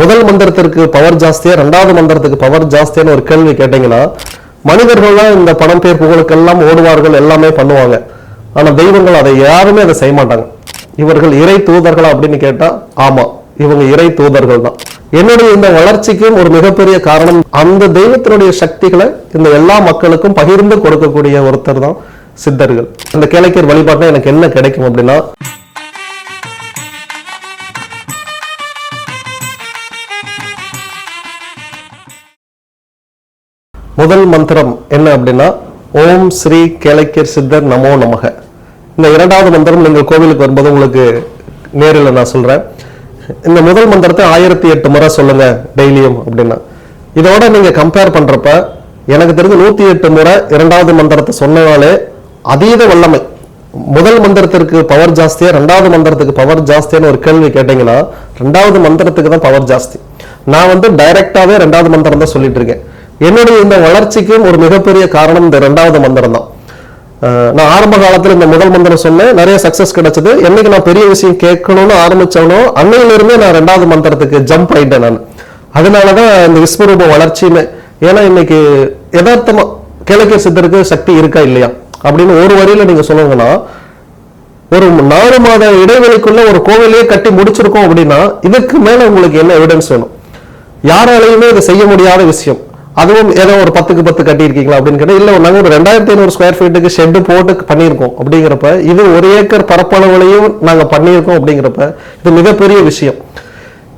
முதல் மந்திரத்திற்கு பவர் ஜாஸ்தியா ரெண்டாவது மந்திரத்துக்கு பவர் ஜாஸ்தியான ஒரு கேள்வி கேட்டீங்கன்னா மனிதர்கள்லாம் இந்த பணம் பேர் புகழுக்கெல்லாம் ஓடுவார்கள் எல்லாமே பண்ணுவாங்க. ஆனா தெய்வங்கள் அதை யாருமே அதை செய்ய மாட்டாங்க. இவர்கள் இறை தூதர்களா அப்படின்னு கேட்டா ஆமா இவங்க இறை தூதர்கள் தான். என்னுடைய இந்த வளர்ச்சிக்கும் ஒரு மிகப்பெரிய காரணம் அந்த தெய்வத்தினுடைய சக்திகளை இந்த எல்லா மக்களுக்கும் பகிர்ந்து கொடுக்கக்கூடிய ஒருத்தர் தான் சித்தர்கள். இந்த கிளைக்கர் வழிபாட்டில் எனக்கு என்ன கிடைக்கும் அப்படின்னா முதல் மந்திரம் என்ன அப்படின்னா ஓம் ஸ்ரீ கேளைக்கர் சித்தர் நமோ நமக. இந்த இரண்டாவது மந்திரம் நீங்கள் கோவிலுக்கு வரும்போது உங்களுக்கு நேரில் நான் சொல்கிறேன் இந்த முதல் மந்திரத்தை ஆயிரத்தி எட்டு முறை சொல்லுங்க டெய்லியும் அப்படின்னா. இதோட நீங்கள் கம்பேர் பண்ணுறப்ப எனக்கு தெரிஞ்சு நூற்றி எட்டு முறை இரண்டாவது மந்திரத்தை சொன்னனாலே அதீத வல்லமை. முதல் மந்திரத்திற்கு பவர் ஜாஸ்தியா ரெண்டாவது மந்திரத்துக்கு பவர் ஜாஸ்தியான ஒரு கேள்வி கேட்டிங்கன்னா ரெண்டாவது மந்திரத்துக்கு தான் பவர் ஜாஸ்தி. நான் வந்து டைரெக்டாகவே ரெண்டாவது மந்திரம் தான் சொல்லிட்டு இருக்கேன். என்னுடைய இந்த வளர்ச்சிக்கும் ஒரு மிகப்பெரிய காரணம் இந்த ரெண்டாவது மந்திரம் தான். நான் ஆரம்ப காலத்தில் இந்த முதல் மந்திரம் சொன்னேன். நிறைய சக்சஸ் கிடைச்சது. என்னைக்கு நான் பெரிய விஷயம் கேட்கணும்னு ஆரம்பிச்சவனோ அன்னையிலிருந்தே நான் ரெண்டாவது மந்திரத்துக்கு ஜம்ப் ஆயிட்டேன் நான். அதனாலதான் இந்த விஸ்வரூப வளர்ச்சியுமே ஏன்னா இன்னைக்கு யதார்த்தமா கிழக்கிய சித்தருக்கு சக்தி இருக்கா இல்லையா? அப்படின்னு ஒரு வரியில நீங்க சொல்லுங்கன்னா ஒரு நாலு மாத இடைவெளிக்குள்ள ஒரு கோவிலையே கட்டி முடிச்சிருக்கோம் அப்படின்னா இதுக்கு மேல உங்களுக்கு என்ன எவிடன்ஸ் வேணும்? யாராலையுமே இதை செய்ய முடியாத விஷயம். அதுவும் ஏதோ ஒரு பத்துக்கு பத்து கட்டியிருக்கீங்களா அப்படின்னு கேட்டால் இல்லை நாங்கள் ஒரு ரெண்டாயிரத்தி ஐநூறு ஸ்கொயர் ஃபீட்டுக்கு ஷெட்டு போட்டு பண்ணியிருக்கோம் அப்படிங்கிறப்ப இது ஒரு ஏக்கர் பரப்பளவுலையும் நாங்கள் பண்ணியிருக்கோம் அப்படிங்கிறப்ப இது மிகப்பெரிய விஷயம்.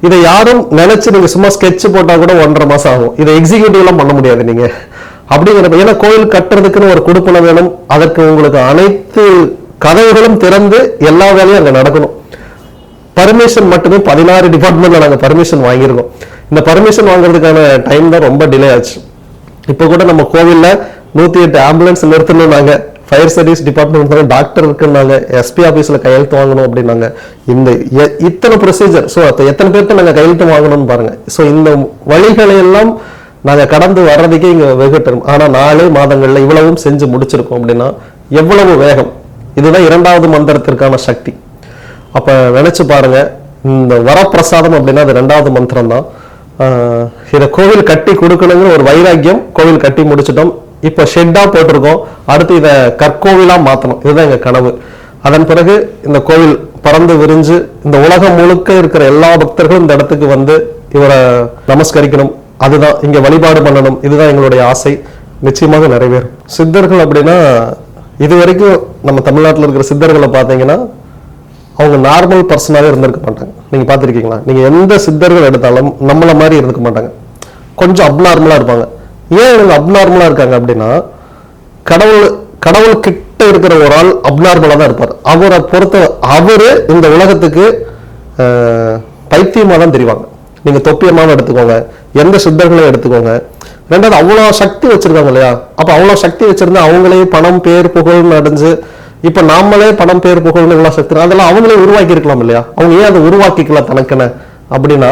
இதை யாரும் நினைச்சு நீங்கள் சும்மா ஸ்கெட்ச் போட்டால் கூட ஒன்றரை மாதம் ஆகும். இதை எக்ஸிக்யூட்டிவ்லாம் பண்ண முடியாது நீங்கள் அப்படிங்கிறப்ப ஏன்னா கோயில் கட்டுறதுக்குன்னு ஒரு கொடுப்பனை வேணும். அதற்கு உங்களுக்கு அனைத்து கதவுகளும் திறந்து எல்லா வேலையும் அங்கே நடக்கணும். பர்மிஷன் மட்டுமே பதினாறு டிபார்ட்மெண்ட்ல நாங்கள் பர்மிஷன் வாங்கியிருக்கோம். இந்த பர்மிஷன் வாங்குறதுக்கான டைம் தான் ரொம்ப டிலே ஆச்சு. இப்போ கூட நம்ம கோவிலில் நூத்தி எட்டு ஆம்புலன்ஸ் நிறுத்தணும் நாங்கள் ஃபயர் சர்வீஸ் டிபார்ட்மெண்ட் டாக்டர் இருக்குன்னாங்க எஸ்பி ஆஃபீஸில் கையெழுத்து வாங்கணும் அப்படின்னாங்க இந்த எ- இத்தனை ப்ரொசீஜர் ஸோ எத்தனை பேர்த்த நாங்கள் கையெழுத்து வாங்கணும்னு பாருங்கள் ஸோ இந்த வழிகளை எல்லாம் நாங்கள் கடந்து வர்றதுக்கே இங்கே வெகு டைம் நாலு நாலே இவ்வளவும் செஞ்சு முடிச்சிருக்கோம் அப்படின்னா எவ்வளவு வேகம்? இதுதான் இரண்டாவது மந்திரத்திற்கான சக்தி. அப்போ நினச்சி பாருங்க இந்த வரப்பிரசாதம் அப்படின்னா அது ரெண்டாவது மந்திரம் தான் இதை கோவில் கட்டி கொடுக்கணுங்கிற ஒரு வைராக்கியம் கோவில் கட்டி முடிச்சிட்டோம். இப்போ ஷெட்டாக போட்டிருக்கோம். அடுத்து இதை கற்கோவிலாக மாற்றணும் இதுதான் எங்கள் கனவு. அதன் பிறகு இந்த கோவில் பறந்து விரிஞ்சு இந்த உலகம் முழுக்க இருக்கிற எல்லா பக்தர்களும் இந்த இடத்துக்கு வந்து இவரை நமஸ்கரிக்கணும். அதுதான் இங்கே வழிபாடு பண்ணணும். இதுதான் எங்களுடைய ஆசை. நிச்சயமாக நிறைவேறும். சித்தர்கள் அப்படின்னா இது வரைக்கும் நம்ம தமிழ்நாட்டில் இருக்கிற சித்தர்களை பார்த்தீங்கன்னா அவங்க நார்மல் பர்சனாகவே இருந்திருக்க மாட்டாங்க. நீங்கள் பார்த்துருக்கீங்களா? நீங்கள் எந்த சித்தர்கள் எடுத்தாலும் நம்மளை மாதிரி இருந்துக்க மாட்டாங்க. கொஞ்சம் அப்நார்மலாக இருப்பாங்க. ஏன் இவங்க அப்நார்மலாக இருக்காங்க அப்படின்னா கடவுள் கடவுள் கிட்ட இருக்கிற ஒரு ஆள் அப்நார்மலாக தான் இருப்பார். அவரை பொறுத்த அவரு இந்த உலகத்துக்கு பைத்தியமாக தான் தெரிவாங்க. நீங்கள் தொப்பியமாக எடுத்துக்கோங்க எந்த சித்தர்களையும் எடுத்துக்கோங்க. ரெண்டாவது அவ்வளோ சக்தி வச்சுருக்காங்க இல்லையா? அப்போ அவ்வளோ சக்தி வச்சுருந்தா அவங்களே பணம் பேர் புகழ்னு அடைஞ்சு இப்ப நாமளே பணம் பேர் புகழ்னு எல்லாம் செத்துறோம் அதெல்லாம் அவங்களே உருவாக்கி இருக்கலாம் இல்லையா? அவங்க ஏன் அதை உருவாக்கிக்கல தனக்குன்னு? அப்படின்னா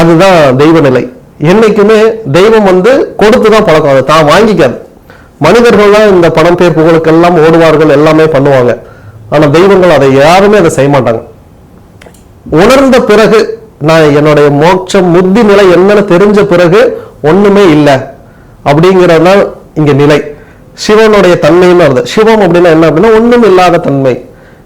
அதுதான் தெய்வ நிலை என்னைக்குமே தெய்வம் வந்து கொடுத்துதான் பழக்கம். அதை தான் வாங்கிக்காது. மனிதர்கள் தான் இந்த பணம் பேர் புகழுக்கெல்லாம் ஓடுவார்கள் எல்லாமே பண்ணுவாங்க. ஆனா தெய்வங்கள் அதை யாருமே அதை செய்ய மாட்டாங்க. உணர்ந்த பிறகு நான் என்னுடைய மோட்சம் முத்தி நிலை என்னன்னு தெரிஞ்ச பிறகு ஒண்ணுமே இல்லை. அப்படிங்கிறது தான் இங்க நிலை. சிவனுடைய தன்மைன்னு வருது. சிவம் அப்படின்னா என்ன அப்படின்னா ஒன்றும் இல்லாத தன்மை.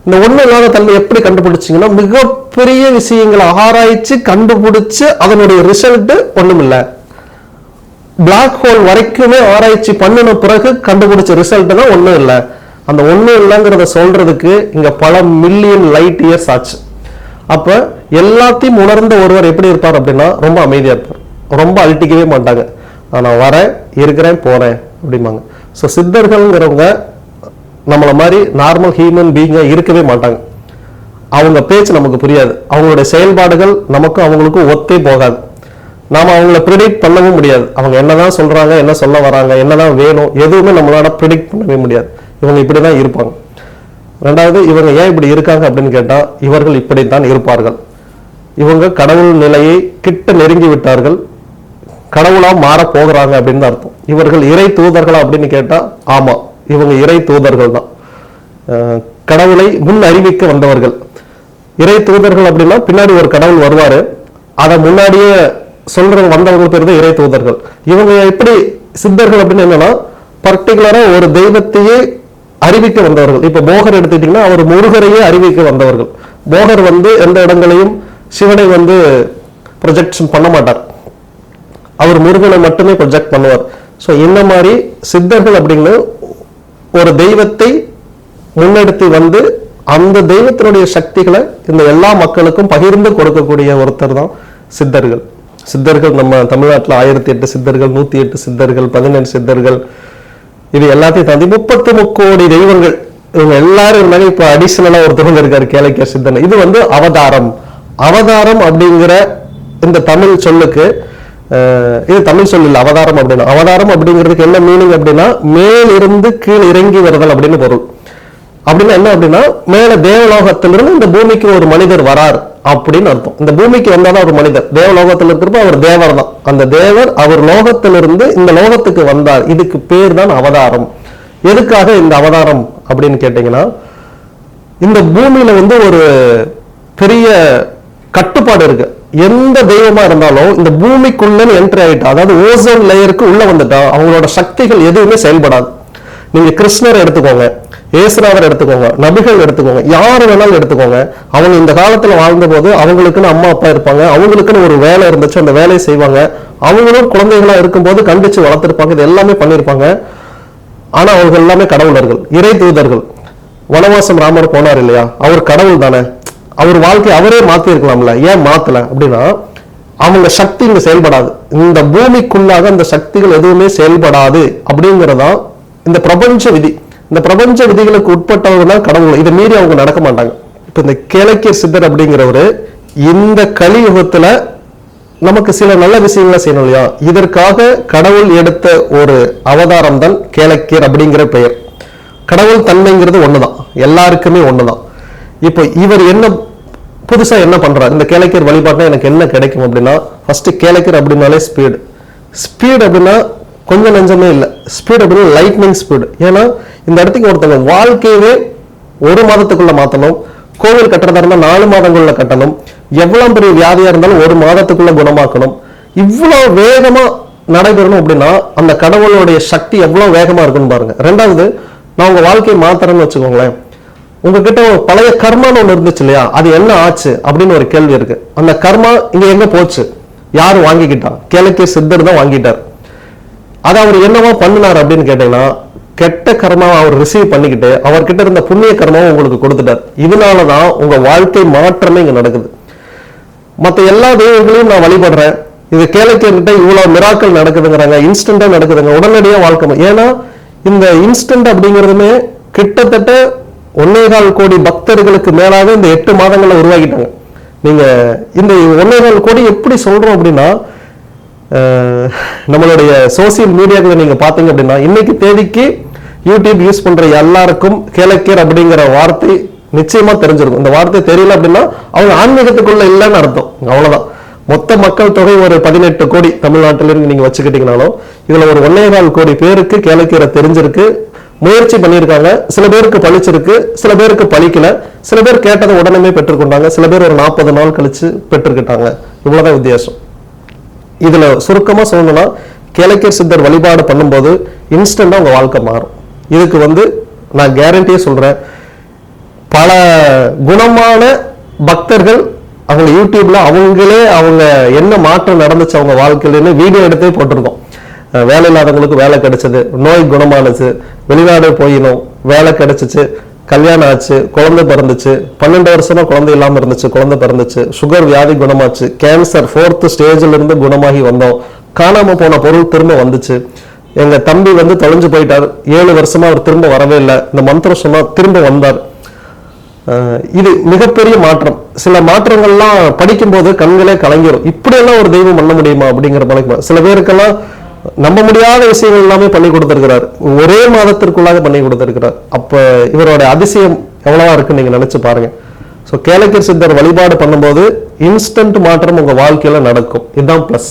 இந்த ஒன்றும் இல்லாத தன்மை எப்படி கண்டுபிடிச்சிங்கன்னா மிகப்பெரிய விஷயங்களை ஆராய்ச்சி கண்டுபிடிச்சு அதனுடைய ரிசல்ட்டு ஒன்றும் இல்லை பிளாக் ஹோல் வரைக்குமே ஆராய்ச்சி பண்ணின பிறகு கண்டுபிடிச்ச ரிசல்ட் தான் ஒன்றும் இல்லை அந்த ஒன்றும் இல்லைங்கிறத சொல்றதுக்கு இங்கே பல மில்லியன் லைட் இயர்ஸ் ஆச்சு. அப்போ எல்லாத்தையும் உணர்ந்த ஒருவர் எப்படி இருப்பார் அப்படின்னா ரொம்ப அமைதியாக இருப்பார். ரொம்ப அழட்டிக்கவே மாட்டாங்க. நான் வரேன் இருக்கிறேன் போகிறேன் அப்படிம்பாங்க. ஸோ சித்தர்கள்ங்கிறவங்க நம்மளை மாதிரி நார்மல் ஹியூமன் பீயிங்காக இருக்கவே மாட்டாங்க. அவங்க பேச்சு நமக்கு புரியாது. அவங்களுடைய செயல்பாடுகள் நமக்கும் அவங்களுக்கும் ஒத்தே போகாது. நாம் அவங்கள ப்ரிடிக்ட் பண்ணவும் முடியாது. அவங்க என்னதான் சொல்கிறாங்க என்ன சொல்ல வராங்க என்னதான் வேணும் எதுவுமே நம்மளால ப்ரிடிக்ட் பண்ணவே முடியாது. இவங்க இப்படி தான் இருப்பாங்க. ரெண்டாவது இவங்க ஏன் இப்படி இருக்காங்க அப்படின்னு கேட்டால் இவர்கள் இப்படித்தான் இருப்பார்கள். இவங்க கடவுள் நிலையை கிட்ட நெருங்கி விட்டார்கள். கடவுளாக மாற போகிறாங்க அப்படின்னு தான் அர்த்தம். இவர்கள் இறை தூதர்களா அப்படின்னு கேட்டால் ஆமாம் இவங்க இறை தூதர்கள் தான். கடவுளை முன் அறிவிக்க வந்தவர்கள். இறை தூதர்கள் அப்படின்னா பின்னாடி ஒரு கடவுள் வருவாரு. அதை முன்னாடியே சொல்ற வந்தவங்க பேர் தான் இறை தூதர்கள். இவங்க எப்படி சித்தர்கள் அப்படின்னு என்னன்னா பர்டிகுலராக ஒரு தெய்வத்தையே அறிவிக்க வந்தவர்கள். இப்போ போகர் எடுத்துக்கிட்டிங்கன்னா அவர் முருகரையே அறிவிக்க வந்தவர்கள். போகர் வந்து எந்த இடங்களையும் சிவனை வந்து ப்ரொஜெக்ஷன் பண்ண மாட்டார். அவர் முருகனை மட்டுமே ப்ரொஜெக்ட் பண்ணுவார். ஸோ இந்த மாதிரி சித்தர்கள் அப்படின்னு ஒரு தெய்வத்தை முன்னெடுத்து வந்து அந்த தெய்வத்தினுடைய சக்திகளை இந்த எல்லா மக்களுக்கும் பகிர்ந்து கொடுக்கக்கூடிய ஒருத்தர் தான் சித்தர்கள். சித்தர்கள் நம்ம தமிழ்நாட்டில் ஆயிரத்தி எட்டு சித்தர்கள் நூத்தி எட்டு சித்தர்கள் பதினெண்டு சித்தர்கள். இது எல்லாத்தையும் தாண்டி முப்பத்து முக்கோடி தெய்வங்கள். இவங்க எல்லாரும் இருந்தாங்க இப்ப அடிஷனலா ஒருத்தவங்க இருக்கார் கேளைக்க சித்தன் இது வந்து அவதாரம். அவதாரம் அப்படிங்கிற இந்த தமிழ் சொல்லுக்கு இது தமிழ் சொல் அவதாரம் அப்படின்னா. அவதாரம் அப்படிங்கிறதுக்கு என்ன மீனிங் அப்படின்னா மேலிருந்து கீழ் இறங்கி வருதல் அப்படின்னு பொருள். அப்படின்னா என்ன அப்படின்னா மேல தேவலோகத்திலிருந்து இந்த பூமிக்கு ஒரு மனிதர் வரார் அப்படின்னு அர்த்தம். இந்த பூமிக்கு வந்தாதான் ஒரு மனிதர். தேவலோகத்தில் இருக்கிறப்ப அவர் தேவர் தான் அந்த தேவர் அவர் லோகத்திலிருந்து இந்த லோகத்துக்கு வந்தார். இதுக்கு பேர் தான் அவதாரம். எதுக்காக இந்த அவதாரம் அப்படின்னு கேட்டீங்கன்னா இந்த பூமியில வந்து ஒரு பெரிய கட்டுப்பாடு இருக்கு. எந்த தெய்வமா இருந்தாலும் இந்த பூமிக்குள்ள என்ட்ரி ஆயிட்டா அதாவது ஓசோன் லேயருக்கு உள்ள வந்துட்டா அவங்களோட சக்திகள் எதுவுமே செயல்படாது. நீங்க கிருஷ்ணரை எடுத்துக்கோங்க ஏசுநாதர் எடுத்துக்கோங்க நபிகள் எடுத்துக்கோங்க யார் வேணாலும் எடுத்துக்கோங்க. அவங்க இந்த காலத்துல வாழ்ந்த போது அவங்களுக்குன்னு அம்மா அப்பா இருப்பாங்க. அவங்களுக்குன்னு ஒரு வேலை இருந்துச்சு அந்த வேலையை செய்வாங்க. அவங்களும் குழந்தைகளா இருக்கும்போது கண்டிச்சு வளர்த்துருப்பாங்க. இது எல்லாமே பண்ணியிருப்பாங்க ஆனா அவங்க எல்லாமே கடவுளர்கள் இறை தூதர்கள். வனவாசம் ராமர் போனார் இல்லையா? அவர் கடவுள் தானே அவர் வாழ்க்கையை அவரே மாத்தி இருக்கலாம்ல ஏன் மாத்தல? அப்படின்னா அவங்க சக்தி இங்க செயல்படாது. இந்த பூமிக்குள்ளாக அந்த சக்திகள் எதுவுமே செயல்படாது அப்படிங்கறதா இந்த பிரபஞ்ச விதி. இந்த பிரபஞ்ச விதிகளுக்கு உட்பட்டவங்க தான் கடவுள். இதை மீறி அவங்க நடக்க மாட்டாங்க. இப்ப இந்த கிழக்கிய சித்தர் அப்படிங்கிறவரு இந்த கலியுகத்துல நமக்கு சில நல்ல விஷயங்களை செய்யணும் இல்லையா? இதற்காக கடவுள் எடுத்த ஒரு அவதாரம் தான் கேளக்கியர் அப்படிங்கிற பெயர். கடவுள் தன்மைங்கிறது ஒண்ணுதான். எல்லாருக்குமே ஒண்ணுதான். இப்போ இவர் என்ன புதுசாக என்ன பண்றாரு? இந்த கேளைக்கர் வழிபாட்டுல எனக்கு என்ன கிடைக்கும் அப்படின்னா ஃபர்ஸ்ட் கேளைக்கர் அப்படின்னாலே ஸ்பீடு ஸ்பீடு அப்படின்னா கொஞ்சம் நெஞ்சமே இல்லை. ஸ்பீடு அப்படின்னா லைட்னிங் ஸ்பீடு ஏன்னா இந்த இடத்துக்கு ஒருத்தவங்க வாழ்க்கையவே ஒரு மாதத்துக்குள்ள மாற்றணும் கோவில் கட்டுறதா இருந்தால் நாலு மாதங்களில் கட்டணும் எவ்வளோ பெரிய வியாதியாக இருந்தாலும் ஒரு மாதத்துக்குள்ள குணமாக்கணும். இவ்வளோ வேகமாக நடைபெறணும் அப்படின்னா அந்த கடவுளுடைய சக்தி எவ்வளோ வேகமாக இருக்குன்னு பாருங்க. ரெண்டாவது நான் உங்கள் வாழ்க்கையை மாத்துறேன்னு வச்சுக்கோங்களேன். உங்ககிட்ட ஒரு பழைய கர்மான்னு ஒன்று இருந்துச்சு இல்லையா? அது என்ன ஆச்சு அப்படின்னு ஒரு கேள்வி இருக்கு. அந்த கர்மா இங்க எங்க போச்சு? யார் வாங்கிக்கிட்டா? கேளக்கிய சித்தர் தான் வாங்கிட்டார். அதை அவர் என்னவா பண்ணினார் அப்படின்னு கேட்டீங்கன்னா கெட்ட கர்மாவை அவர் ரிசீவ் பண்ணிக்கிட்டு அவர்கிட்ட இருந்த புண்ணிய கர்மாவை உங்களுக்கு கொடுத்துட்டார். இதனால தான் உங்க வாழ்க்கை மாற்றமே இங்க நடக்குது. மற்ற எல்லா தெய்வங்களையும் நான் வழிபடுறேன். இது கேளுக்கிட்ட இவ்வளவு மிராக்கள் நடக்குதுங்கிறாங்க இன்ஸ்டன்டா நடக்குதுங்க உடனடியாக வாழ்க்கை ஏன்னா இந்த இன்ஸ்டன்ட் அப்படிங்கிறதுமே கிட்டத்தட்ட ஒன்னேகால் கோடி பக்தர்களுக்கு மேலாக இந்த எட்டு மாதங்களில் உருவாக்கிட்டாங்க நீங்க இந்த ஒன்னேகால் கோடி எப்படி சொல்றோம் அப்படின்னா நம்மளுடைய சோசியல் மீடியாக்களை நீங்க பாத்தீங்க அப்படின்னா இன்னைக்கு தேதிக்கு யூடியூப் யூஸ் பண்ற எல்லாருக்கும் கேளக்கீர் அப்படிங்கிற வார்த்தை நிச்சயமா தெரிஞ்சிருக்கும். இந்த வார்த்தை தெரியல அப்படின்னா அவங்க ஆன்மீகத்துக்குள்ள இல்லைன்னு அர்த்தம். அவ்வளவுதான். மொத்த மக்கள் தொகை ஒரு பதினெட்டு கோடி தமிழ்நாட்டிலிருந்து நீங்கள் நீங்க வச்சுக்கிட்டீங்கனாலும் இதுல ஒரு ஒன்னேகால் கோடி பேருக்கு கேளக்கீரை தெரிஞ்சிருக்கு. முயற்சி பண்ணியிருக்காங்க. சில பேருக்கு பழிச்சிருக்கு சில பேருக்கு பழிக்கல. சில பேர் கேட்டதை உடனே பெற்றுக்கொண்டாங்க. சில பேர் ஒரு நாற்பது நாள் கழிச்சு பெற்றுக்கிட்டாங்க. இவ்வளவுதான் வித்தியாசம். இதுல சுருக்கமா சொல்லணும்னா கேளக்கியர் சித்தர் வழிபாடு பண்ணும்போது இன்ஸ்டண்டா உங்க வாழ்க்கை மாறும். இதுக்கு வந்து நான் கேரண்டியே சொல்றேன். பல குணமான பக்தர்கள் அவங்க யூடியூப்ல அவங்களே அவங்க என்ன மாற்றம் நடந்துச்சு அவங்க வாழ்க்கையிலன்னு வீடியோ எடுத்தே போட்டிருக்கோம். வேலை இல்லாதவங்களுக்கு வேலை கிடைச்சது நோய் குணமானுச்சு வெளிநாடு போயினோம் வேலை கிடைச்சிச்சு கல்யாணம் ஆச்சு குழந்தை பிறந்துச்சு பன்னெண்டு வருஷமா குழந்தை இல்லாமல் இருந்துச்சு குழந்தை பிறந்துச்சு சுகர் வியாதி குணமாச்சு கேன்சர் ஃபோர்த் ஸ்டேஜ்ல இருந்து குணமாகி வந்தோம். காணாமல் போன பொருள் திரும்ப வந்துச்சு. எங்க தம்பி வந்து தொலைஞ்சு போயிட்டார். ஏழு வருஷமா அவர் திரும்ப வரவே இல்லை. இந்த மந்திரம் சொன்னா திரும்ப வந்தார். இது மிகப்பெரிய மாற்றம். சில மாற்றங்கள்லாம் படிக்கும்போது கண்களே கலங்கிடும் இப்படியெல்லாம் ஒரு தெய்வம் பண்ண முடியுமா அப்படிங்கிற பழக்கம் சில பேருக்கெல்லாம் நம்ப முடியாத விஷயங்கள் எல்லாமே பண்ணி கொடுத்துருக்கிறார். ஒரே மாதத்திற்குள்ளாக பண்ணி கொடுத்துருக்கிறார். அப்ப இவரோட அதிசயம் எவ்வளவா இருக்குன்னு நீங்க நினைச்சு பாருங்க. ஸோ கேளக்கர் சித்தர் வழிபாடு பண்ணும்போது இன்ஸ்டன்ட் மாற்றம் உங்க வாழ்க்கையில நடக்கும். இதுதான் ப்ளஸ்